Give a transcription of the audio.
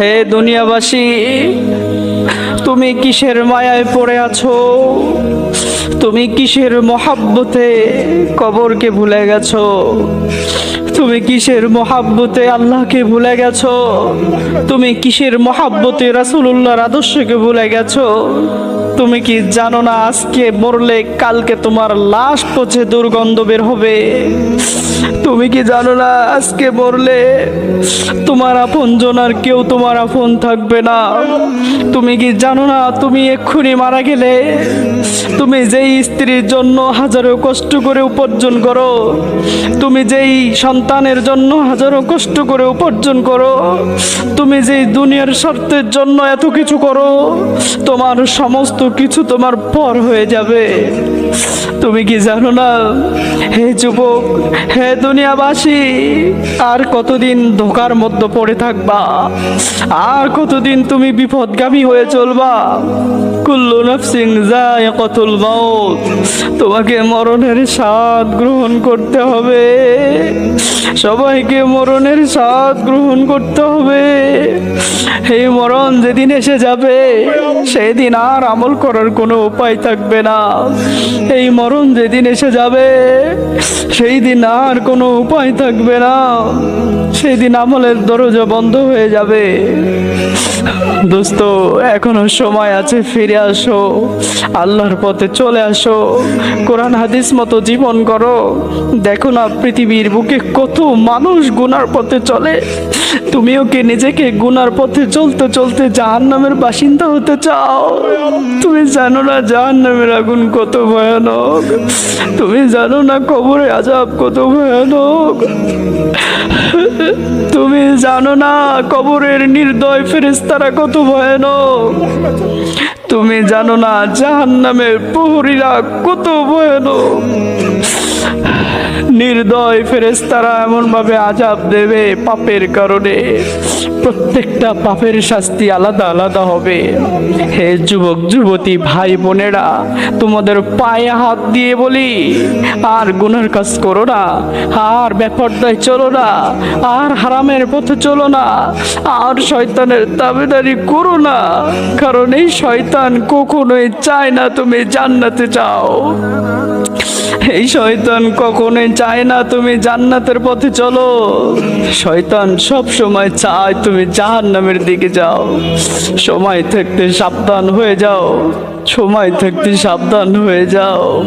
হে দুনিয়াবাসী তুমি কিসের মায়ায় পড়ে আছো? তুমি কিসের মহাব্বতে কবরকে ভুলে গেছো? তুমি কিসের মহাব্বতে আল্লাহকে ভুলে গেছো? তুমি কিসের মহাব্বতে রাসূলুল্লাহর আদর্শকে ভুলে গেছো? তুমি কি জানো না আজকে মরলে কালকে তোমার লাশ পচে দুর্গন্ধ বের হবে? তুমি কি জানো না আজকে মরলে তোমার আপন জনার কেউ তোমার আপন থাকবে না? তুমি কি জানো না তুমি এক্ষুনি মারা গেলে? তুমি যেই স্ত্রীর জন্য হাজারো কষ্ট করে উপার্জন করো, তুমি যেই সন্তানের জন্য হাজারো কষ্ট করে উপার্জন করো। তুমি যেই দুনিয়ার স্বার্থের জন্য এত কিছু করো, তোমার সমস্ত কিছু তোমার পর হয়ে যাবে। তুমি কি জানো না? হে যুবক, হে দুনিয়াবাসী, আর কতদিন ধোকার মধ্যে পড়ে থাকবা? আর কতদিন তুমি বিপদগামী হয়ে চলবা? কুল্লু নাফসিং যায় কতুল মাউত। তোমাকে মরণের স্বাদ গ্রহণ করতে হবে। সবাইকে মরণের স্বাদ গ্রহণ করতে হবে। এই মরণ যেদিন এসে যাবে, সেদিন আর আমল করার কোনো উপায় থাকবে না। এই মরণ যেদিন এসে যাবে সেই দিন আর কোনো উপায় থাকবে না। সেই দিন আমলের দরজা বন্ধ হয়ে যাবে। দোস্ত, এখনও সময় আছে, ফিরে আসো। আল্লাহর পথে চলে আসো। কোরআন, হাদিস মতো জীবন করো। দেখো না পৃথিবীর বুকে কত মানুষ গুনার পথে চলে। তুমিও কি নিজেকে গুনার পথে চলতে চলতে জাহান নামের বাসিন্দা হতে চাও? তুমি জানো না জাহান নামের আগুন কত ভয়ানক। তুমি জানো না কবরে আজাব কত ভয়ানক। তুমি জানো না কবরের নির্দয় ফেরেস্তারা কত ভয়ানক। তুমি জানো না জাহান নামের প্রহরীরা কত ভয়ানক। নির্দয় ফেরেস্তারা এমন ভাবে আজাব দেবে পাপের কারণে। প্রত্যেকটা পাপের শাস্তি আলাদা আলাদা হবে। হে যুবক, যুবতী, ভাই, বোনেরা, তোমাদের পায়ে হাত দিয়ে বলি, আর গুনার কাজ করো না, আর ব্যাপারটায় চলো না, আর হারামের পথে চলো না, আর শয়তানের দাবিদারি করো না, কারণ এই শয়তান কখনোই চায় না তুমি জান্নাতে যাও। এই শয়তান কখনোই চায় না তুমি জান্নাতের পথে চলো। শয়তান সব সময় চায় তুমি জাহান্নামের দিকে যাও। সময় থাকতে সাবধান হয়ে যাও। সময় থাকতে সাবধান হয়ে যাও।